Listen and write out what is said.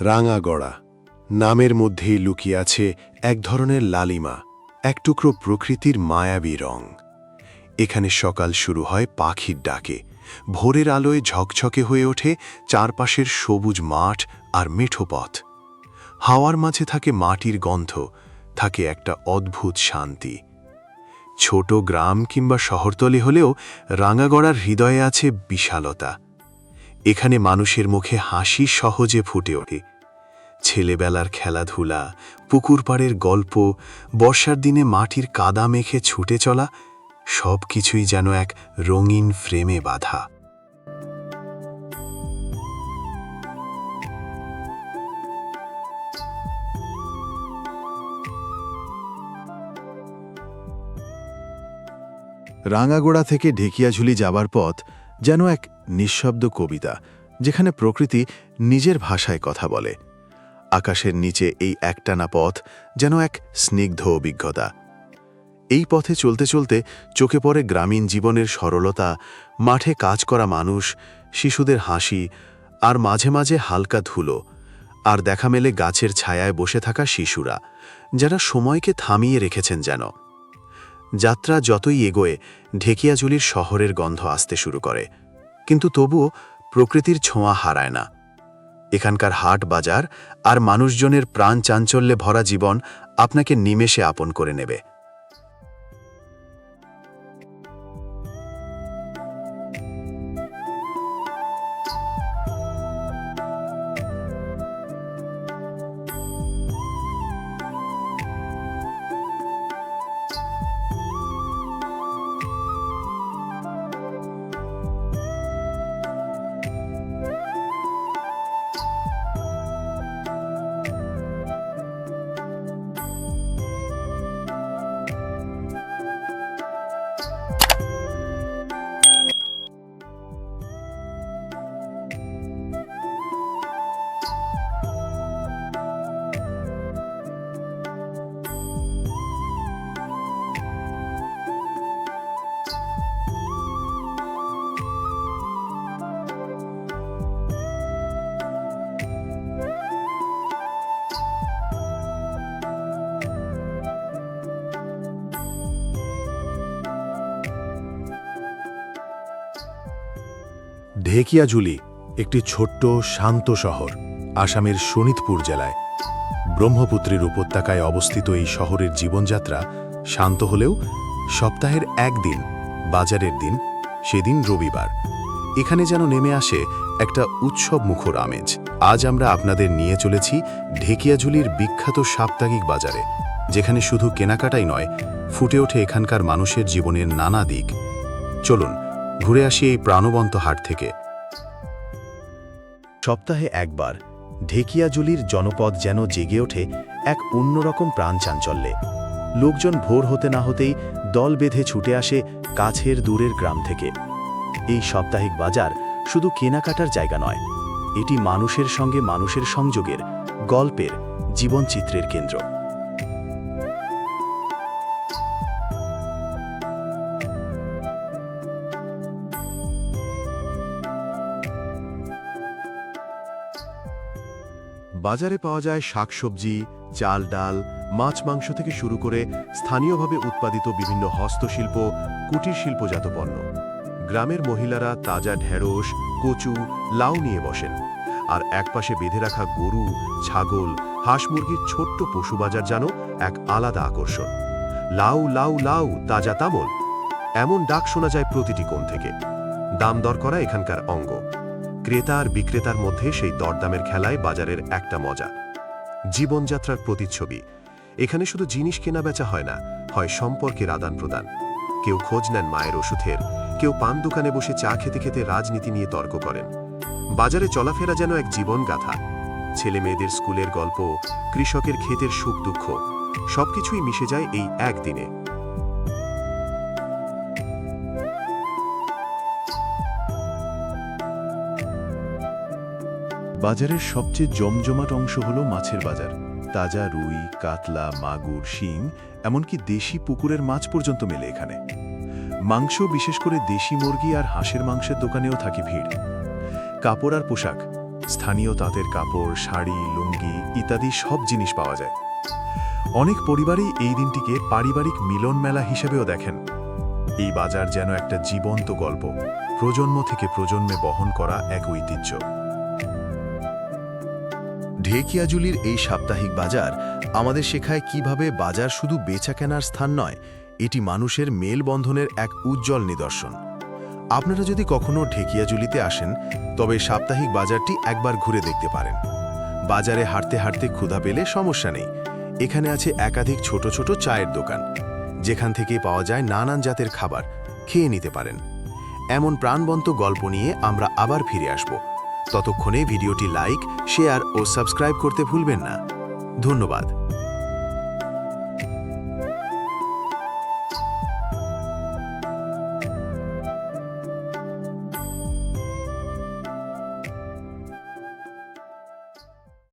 রাঙাগড়া নামের মধ্যেই লুকিয়ে আছে এক ধরনের লালিমা, এক টুকরো প্রকৃতির মায়াবী রং। এখানে সকাল শুরু হয় পাখির ডাকে। ভোরের আলোয় ঝকঝকে হয়ে ওঠে চারপাশের সবুজ মাঠ আর মেঠো পথ। হাওয়ার মাঝে থাকে মাটির গন্ধ, থাকে একটা অদ্ভুত শান্তি। ছোট গ্রাম কিংবা শহরতলি হলেও রাঙাগড়ার হৃদয়ে আছে বিশালতা। এখানে মানুষের মুখে হাসি সহজে ফুটে ওঠে। ছেলেবেলার খেলাধুলা, পুকুর পাড়ের গল্প, বর্ষার দিনে মাটির কাদা মেখে ছুটে চলা, সব কিছুই যেন এক রঙিন ফ্রেমে বাঁধা। রাঙাগোড়া থেকে ঢেকিয়াঝুলি যাবার পথ যেন এক নিঃশব্দ কবিতা, যেখানে প্রকৃতি নিজের ভাষায় কথা বলে। আকাশের নিচে এই একটানা পথ যেন এক স্নিগ্ধ অভিজ্ঞতা। এই পথে চলতে চলতে চোখে পড়ে গ্রামীণ জীবনের সরলতা, মাঠে কাজ করা মানুষ, শিশুদের হাসি, আর মাঝে মাঝে হালকা ধুলো, আর দেখা মেলে গাছের ছায়ায় বসে থাকা শিশুরা, যারা সময়কে থামিয়ে রেখেছেন যেন। যাত্রা যতই এগোয়, ঢেকিয়াজুলির শহরের গন্ধ আসতে শুরু করে। কিন্তু তবুও প্রকৃতির ছোঁয়া হারায় না। এখানকার হাট বাজার আর মানুষজনের প্রাণ চাঞ্চল্যে ভরা জীবন আপনাকে নিমেষে আপন করে নেবে। ঢেকিয়াজুলি একটি ছোট্ট, শান্ত শহর, আসামের শোনিতপুর জেলায়। ব্রহ্মপুত্রের উপত্যকায় অবস্থিত এই শহরের জীবনযাত্রা শান্ত হলেও সপ্তাহের একদিন, বাজারের দিন, সেদিন রবিবার। এখানে যেন নেমে আসে একটা উৎসব মুখর আমেজ। আজ আমরা আপনাদের নিয়ে চলেছি ঢেকিয়াঝুলির বিখ্যাত সাপ্তাহিক বাজারে, যেখানে শুধু কেনাকাটাই নয়, ফুটে ওঠে এখানকার মানুষের জীবনের নানা দিক। চলুন ঘুরে আসি এই প্রাণবন্ত হাট থেকে। সপ্তাহে একবার ঢেকিয়াজুলির জনপদ যেন জেগে ওঠে এক অন্যরকম প্রাণ চাঞ্চল্যে। লোকজন ভোর হতে না হতেই দল বেঁধে ছুটে আসে কাছের দূরের গ্রাম থেকে। এই সাপ্তাহিক বাজার শুধু কেনাকাটার জায়গা নয়, এটি মানুষের সঙ্গে মানুষের সংযোগের, গল্পের, জীবনচিত্রের কেন্দ্র। বাজারে পাওয়া যায় শাকসবজি, চাল, ডাল, মাছ, মাংস থেকে শুরু করে স্থানীয়ভাবে উৎপাদিত বিভিন্ন হস্তশিল্প, কুটির শিল্পজাত পণ্য। গ্রামের মহিলারা তাজা ঢেঁড়স, কচু, লাউ নিয়ে বসেন। আর একপাশে বেঁধে রাখা গরু, ছাগল, হাঁস মুরগির ছোট্ট পশু বাজার যেন এক আলাদা আকর্ষণ। লাউ লাউ লাউ, তাজা তামল। এমন ডাক শোনা যায় প্রতিটি কোণ থেকে। দাম দর করা এখানকার অঙ্গ। ক্রেতা আর বিক্রেতার মধ্যে সেই দরদামের খেলায় বাজারের একটা মজা। জীবনযাত্রার প্রতিচ্ছবি। এখানে শুধু জিনিস কেনা বেচা হয় না, হয় সম্পর্কের আদান প্রদান। কেউ খোঁজ নেন মায়ের ওষুধের, কেউ পান দোকানে বসে চা খেতে খেতে রাজনীতি নিয়ে তর্ক করেন। বাজারে চলাফেরা যেন এক জীবন গাথা ছেলে মেয়েদের স্কুলের গল্প, কৃষকের ক্ষেতের সুখ দুঃখ, সবকিছুই মিশে যায় এই একদিনে। বাজারের সবচেয়ে জমজমাট অংশ হলো মাছের বাজার। তাজা রুই, কাতলা, মাগুর, শিং, এমনকি দেশি পুকুরের মাছ পর্যন্ত মেলে এখানে। মাংস, বিশেষ করে দেশি মুরগি আর হাঁসের মাংসের দোকানেও থাকে ভিড়। কাপড় আর পোশাক, স্থানীয় তাঁতের কাপড়, শাড়ি, লুঙ্গি ইত্যাদি সব জিনিস পাওয়া যায়। অনেক পরিবারই এই দিনটিকে পারিবারিক মিলন মেলা হিসেবেও দেখেন। এই বাজার যেন একটা জীবন্ত গল্প, প্রজন্ম থেকে প্রজন্মে বহন করা এক ঐতিহ্য। ঢেকিয়াজুলির এই সাপ্তাহিক বাজার আমাদের শেখায় কীভাবে বাজার শুধু বেচা কেনার স্থান নয়, এটি মানুষের মেলবন্ধনের এক উজ্জ্বল নিদর্শন। আপনারা যদি কখনও ঢেকিয়াজুলিতে আসেন, তবে সাপ্তাহিক বাজারটি একবার ঘুরে দেখতে পারেন। বাজারে হাঁটতে হাঁটতে ক্ষুধা পেলে সমস্যা নেই। এখানে আছে একাধিক ছোট ছোট চায়ের দোকান, যেখান থেকে পাওয়া যায় নানান জাতের খাবার, খেয়ে নিতে পারেন। এমন প্রাণবন্ত গল্প নিয়ে আমরা আবার ফিরে আসব। ততক্ষণে ভিডিওটি লাইক শেয়ার ও সাবস্ক্রাইব করতে ভুলবেন না। ধন্যবাদ।